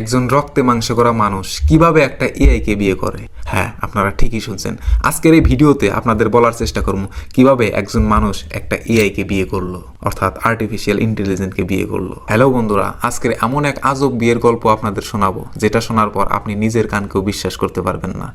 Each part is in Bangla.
একজন রক্তে মাংস করা মানুষ কীভাবে একটা এআই কে বিয়ে করে? হ্যাঁ আপনারা ঠিকই শুনছেন। আজকের এই ভিডিওতে আপনাদের বলার চেষ্টা করব, কীভাবে একজন মানুষ একটা এআই কে বিয়ে করল, অর্থাৎ আর্টিফিশিয়াল ইন্টেলিজেন্টকে বিয়ে করল। হ্যালো বন্ধুরা, আজকের এমন এক আজব বিয়ের গল্প আপনাদের শোনাবো, যেটা শোনার পর আপনি নিজের কানকেও বিশ্বাস করতে পারবেন না।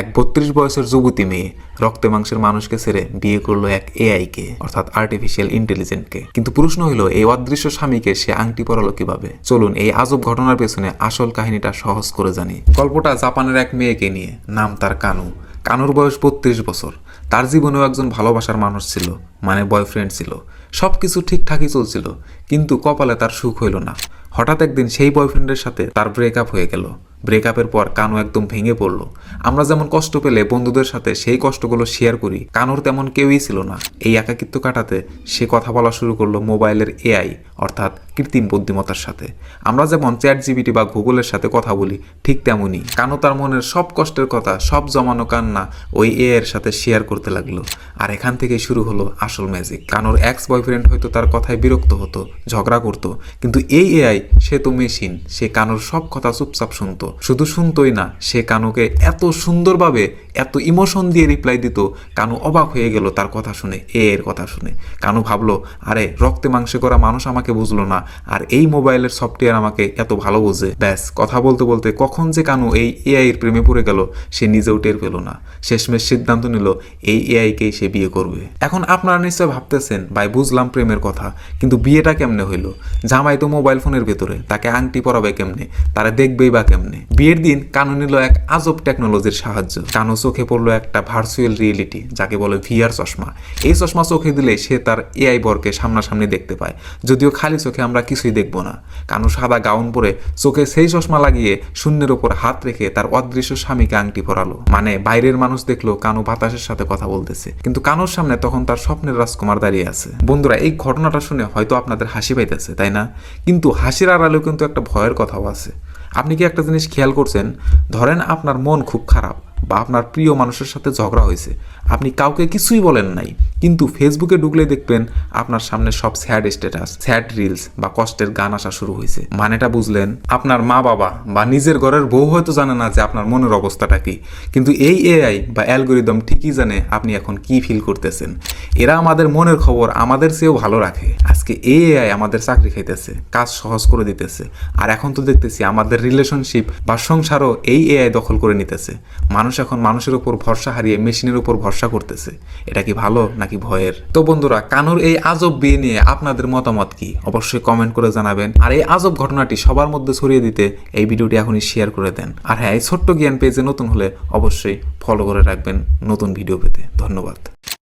এক বত্রিশ বয়সের যুবতী মেয়ে রক্তে মাংসের মানুষকে ছেড়ে বিয়ে করল এক এআই কে, অর্থাৎ আর্টিফিশিয়াল ইন্টেলিজেন্টকে কিন্তু প্রশ্ন হলো, এই অদৃশ্য স্বামীকে সে আংটি পরালো কীভাবে? চলুন এই আজব ঘটনার পেছনে আসল কাহিনীটা সহজ করে জানি। গল্পটা জাপানের এক মেয়েকে নিয়ে, নাম তার কানু। কানুর বয়স বত্রিশ বছর। তার জীবনেও একজন ভালোবাসার মানুষ ছিল মানে বয়ফ্রেন্ড ছিল। সব কিছু ঠিকঠাকই চলছিল, কিন্তু কপালে তার সুখ হইল না। হঠাৎ একদিন সেই বয়ফ্রেন্ডের সাথে তার ব্রেকআপ হয়ে গেল। ব্রেকআপের পর কানু একদম ভেঙে পড়ল। আমরা যেমন কষ্ট পেলে বন্ধুদের সাথে সেই কষ্টগুলো শেয়ার করি, কানুর তেমন কেউই ছিল না। এই একাকিত্ব কাটাতে সে কথা বলা শুরু করল মোবাইলের এআই অর্থাৎ কৃত্রিম বুদ্ধিমত্তার সাথে। আমরা যেমন চ্যাট জিবিটি বা গুগলের সাথে কথা বলি, ঠিক তেমনই কানু তার মনের সব কষ্টের কথা, সব জমানো কান্না ওই এ এর সাথে শেয়ার করতে লাগল। আর এখান থেকেই শুরু হলো আসল ম্যাজিক কানুর এক্স বয়ফ্রেন্ড হয়তো তার কথায় বিরক্ত হতো, ঝগড়া করতো, কিন্তু এই এআই সে তো মেশিন, সে কানুর সব কথা চুপচাপ শুনতো। শুধু শুনতোই না, সে কানুকে এত সুন্দরভাবে এত ইমোশন দিয়ে রিপ্লাই দিত, কানু অবাক হয়ে গেল তার কথা শুনে এ এর কথা শুনে। কানু ভাবলো, আরে, রক্তে মাংসে করা মানুষ আমাকে বুঝলো না, আর এই মোবাইলের সফটওয়্যার আমাকে এত ভালো বোঝে। ব্যাস, কথা বলতে বলতে কখন যে কানু এই এআই এর প্রেমে পড়ে গেল, সে নিজেও টের পেল না। শেষমেশ সিদ্ধান্ত নিল, এই এআইকেই সে বিয়ে করবে। এখন আপনারা নিশ্চয় ভাবতেছেন, ভাই, বুঝলাম প্রেমের কথা, কিন্তু বিয়েটা কেমনে হইল? জামাই তো মোবাইল ফোনের ভেতরে, তাকে আংটি পরাবে কেমনে? তারা দেখবেই বা কেমনে? বিয়ের দিন কানু নিল এক আজব টেকনোলজির সাহায্য। কানু চোখে পড়ল একটা ভার্চুয়াল রিয়েলিটি যাকে বলে ভিআর চশমা। এই চশমা চোখে দিলে সে তার এআই বরকে সামনাসামনি দেখতে পায়। যদিও খালি চোখে আমরা কিছুই দেখব না। কানু সাদা গাউন পরে চোখে সেই চশমা লাগিয়ে শূন্যের ওপর হাত রেখে তার অদৃশ্য স্বামীকে আংটি পরালো। মানে বাইরের মানুষ দেখল কানু বাতাসের সাথে কথা বলতেছে। কিন্তু কানুর সামনে তখন তার স্বপ্নের রাজকুমার দাঁড়িয়ে আছে। বন্ধুরা, এই ঘটনাটা শুনে হয়তো আপনাদের হাসি পাইতেছে, তাই না? কিন্তু হাসির আড়ালেও কিন্তু একটা ভয়ের কথাও আছে। আপনি কি একটা জিনিস খেয়াল করছেন? ধরেন আপনার মন খুব খারাপ। বা আপনার প্রিয় মানুষের সাথে ঝগড়া হয়েছে। আপনি কাউকে কিছুই বলেন নাই। কিন্তু ফেসবুকে ঢুকলে দেখবেন আপনার সামনে সব স্যাড স্ট্যাটাস স্যাড রিলস বা কষ্টের গান আসা শুরু হয়েছে। মানেটা বুঝলেন? আপনার মা বাবা বা নিজের ঘরের বউ হয়তো জানে না যে আপনার মনের অবস্থাটা কি। কিন্তু এই এআই বা অ্যালগোরিদম ঠিকই জানে আপনি এখন কি ফিল করতেছেন। এরা আমাদের মনের খবর আমাদের চেয়েও ভালো রাখে। আজকে এই এআই আমাদের চাকরি খাইতেছে, কাজ সহজ করে দিতেছে। আর এখন তো দেখতেছি আমাদের রিলেশনশিপ বা সংসারও এই এআই দখল করে নিতেছে। মানুষ এখন মানুষের উপর ভরসা হারিয়ে মেশিনের উপর ভরসা করতেছে। এটা কি ভালো নাকি ভয়ের? তো বন্ধুরা, কানুর এই আজব বিয়ে নিয়ে আপনাদের মতামত কি? অবশ্যই কমেন্ট করে জানাবেন। আর এই আজব ঘটনাটি সবার মধ্যে ছড়িয়ে দিতে এই ভিডিওটি এখনই শেয়ার করে দেন। আর হ্যাঁ এই ছোট্ট জ্ঞান পেজে নতুন হলে অবশ্যই ফলো করে রাখবেন নতুন ভিডিও পেতে। ধন্যবাদ।